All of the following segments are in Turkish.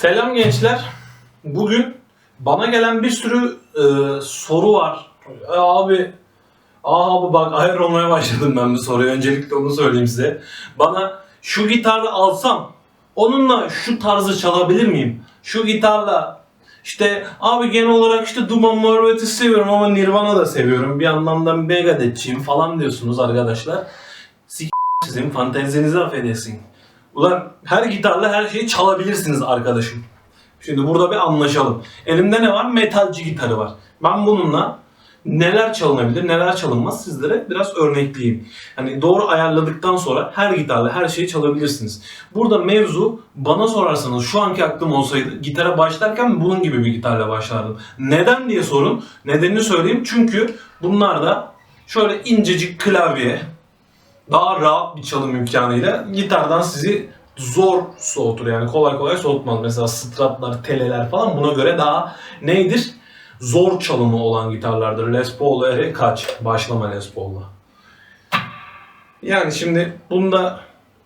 Selam gençler. Bugün bana gelen bir sürü e, soru var. E, abi, abi bak hayır olmaya başladım ben bu soruyu. Öncelikle onu söyleyeyim size. Bana şu gitarı alsam onunla şu tarzı çalabilir miyim? Şu gitarla işte abi genel olarak işte Duman Morvet'i seviyorum ama Nirvana da seviyorum. Bir yandan da Megadeth'çiyim falan diyorsunuz arkadaşlar. Sizin fantezinizi affedersin. Ulan her gitarla her şeyi çalabilirsiniz arkadaşım. Şimdi burada bir anlaşalım. Elimde ne var? Metalci gitarı var. Ben bununla neler çalınabilir, neler çalınmaz sizlere biraz örnekleyeyim. Hani doğru ayarladıktan sonra her gitarla her şeyi çalabilirsiniz. Burada mevzu bana sorarsanız şu anki aklım olsaydı gitara başlarken bunun gibi bir gitarla başlardım. Neden diye sorun. Nedenini söyleyeyim. Çünkü bunlarda şöyle incecik klavye, daha rahat bir çalım imkanıyla gitardan sizi zor soğutur yani kolay kolay soğutmaz. Mesela stratlar, teleler falan buna göre daha neydir? Zor çalımı olan gitarlardır. Les Paul eri kaç? Başlama Les Paul'la. Yani şimdi bunda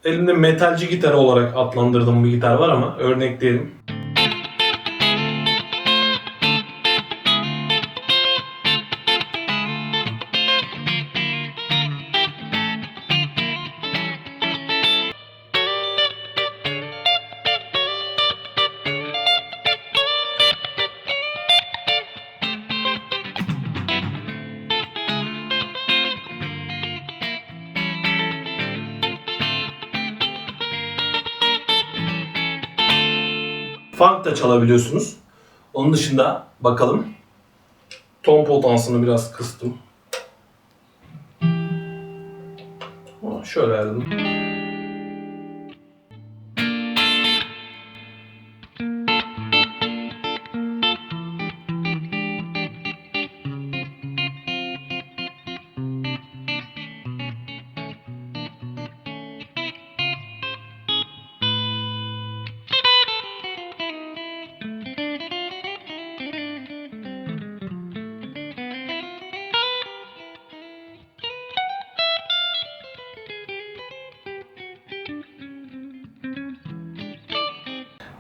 elimde metalci gitarı olarak adlandırdığım bir gitar var ama örnek diyelim. Funk da çalabiliyorsunuz. Onun dışında bakalım. Ton potansını biraz kıstım. Şöyle ayarladım.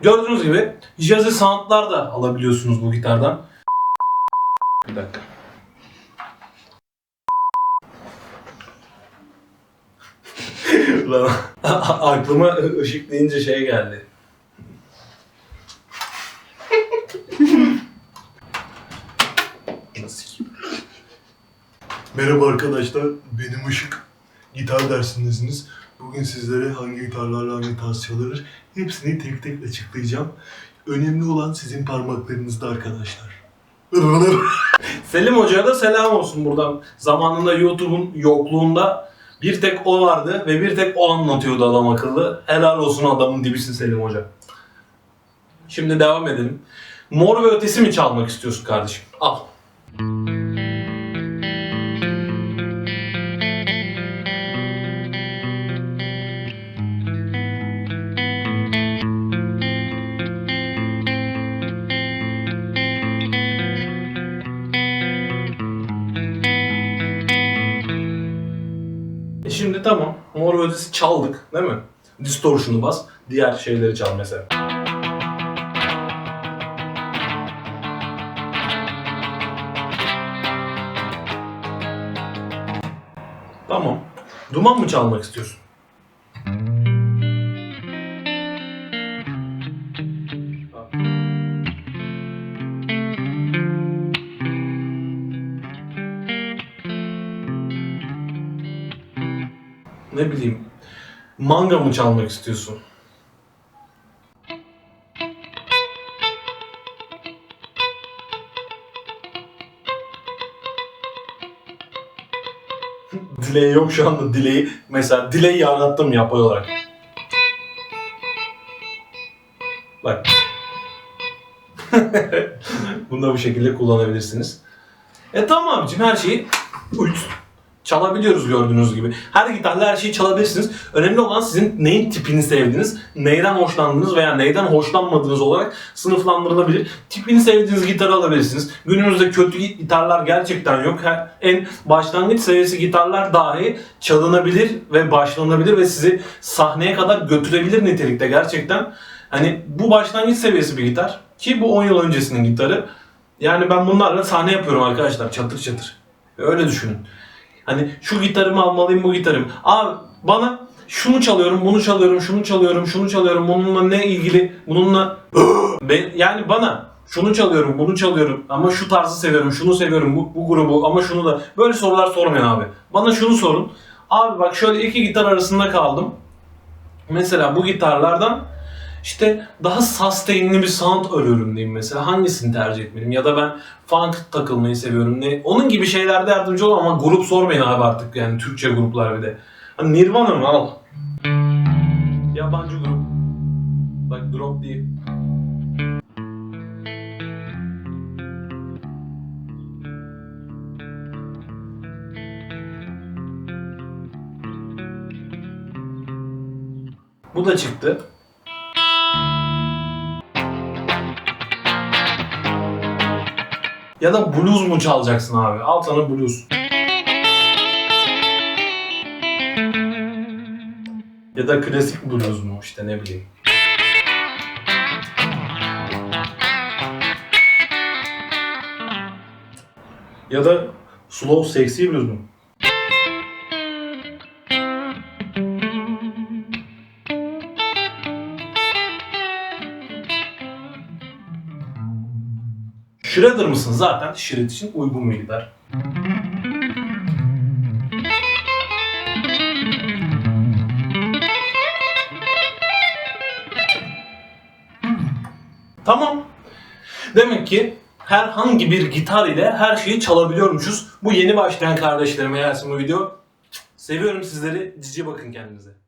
Gördüğünüz gibi jazzy soundlar da alabiliyorsunuz bu gitardan. Bir dakika. Lan aklıma ışık deyince şey geldi. Nasıl? Merhaba arkadaşlar, benim Işık. Gitar dersindesiniz. Bugün sizlere hangi gitarlarla hangi tarz hepsini tek tek açıklayacağım. Önemli olan sizin parmaklarınızda arkadaşlar. Selim Hoca'ya da selam olsun buradan. Zamanında YouTube'un yokluğunda bir tek o vardı ve bir tek o anlatıyordu adam akıllı. Helal olsun adamın dibisin Selim Hoca. Şimdi devam edelim. Mor ve ötesi mi çalmak istiyorsun kardeşim? Al. E ötesi çaldık değil mi? Distortion'u bas. Diğer şeyleri çal mesela. Tamam. Duman mı çalmak istiyorsun? Ne bileyim. Manga mı çalmak istiyorsun? delay yok şu anda delay. Mesela delay yarattım yapay olarak. Bak. Bunu da bu şekilde kullanabilirsiniz. E tamam abicim her şeyi uyut. Çalabiliyoruz gördüğünüz gibi. Her gitarla her şeyi çalabilirsiniz. Önemli olan sizin neyin tipini sevdiğiniz, neyden hoşlandığınız veya neyden hoşlanmadığınız olarak sınıflandırılabilir. Tipini sevdiğiniz gitarı alabilirsiniz. Günümüzde kötü gitarlar gerçekten yok. En başlangıç seviyesi gitarlar dahi çalınabilir ve başlanabilir ve sizi sahneye kadar götürebilir nitelikte gerçekten. Hani bu başlangıç seviyesi bir gitar ki bu 10 yıl öncesinin gitarı. Yani ben bunlarla sahne yapıyorum arkadaşlar çatır çatır. Öyle düşünün. Hani şu gitarımı almalıyım bu gitarım. Abi bana şunu çalıyorum, bunu çalıyorum, şunu çalıyorum, şunu çalıyorum. Bununla ne ilgili? Bununla ben, yani bana şunu çalıyorum, bunu çalıyorum ama şu tarzı seviyorum, şunu seviyorum, bu, bu grubu ama şunu da. Böyle sorular sormayın abi. Bana şunu sorun. Abi bak şöyle iki gitar arasında kaldım. Mesela bu gitarlardan işte daha sustain'li bir sound arıyorum diyeyim mesela. Hangisini tercih etmeliyim? Ya da ben funk takılmayı seviyorum. Ne? Onun gibi şeylerde yardımcı olun ama grup sormayın abi artık yani Türkçe gruplar bir de. Hani Nirvana mı al. Yabancı grup. Bak drop değil. Bu da çıktı. Ya da blues mu çalacaksın abi? Al sana blues. Ya da klasik blues mu işte ne bileyim. Ya da slow sexy blues mu? Shredder mısın zaten shred için uygun bir gitar. Tamam. Demek ki herhangi bir gitar ile her şeyi çalabiliyormuşuz. Bu yeni başlayan kardeşlerime gelsin bu video. Seviyorum sizleri. Cici bakın kendinize.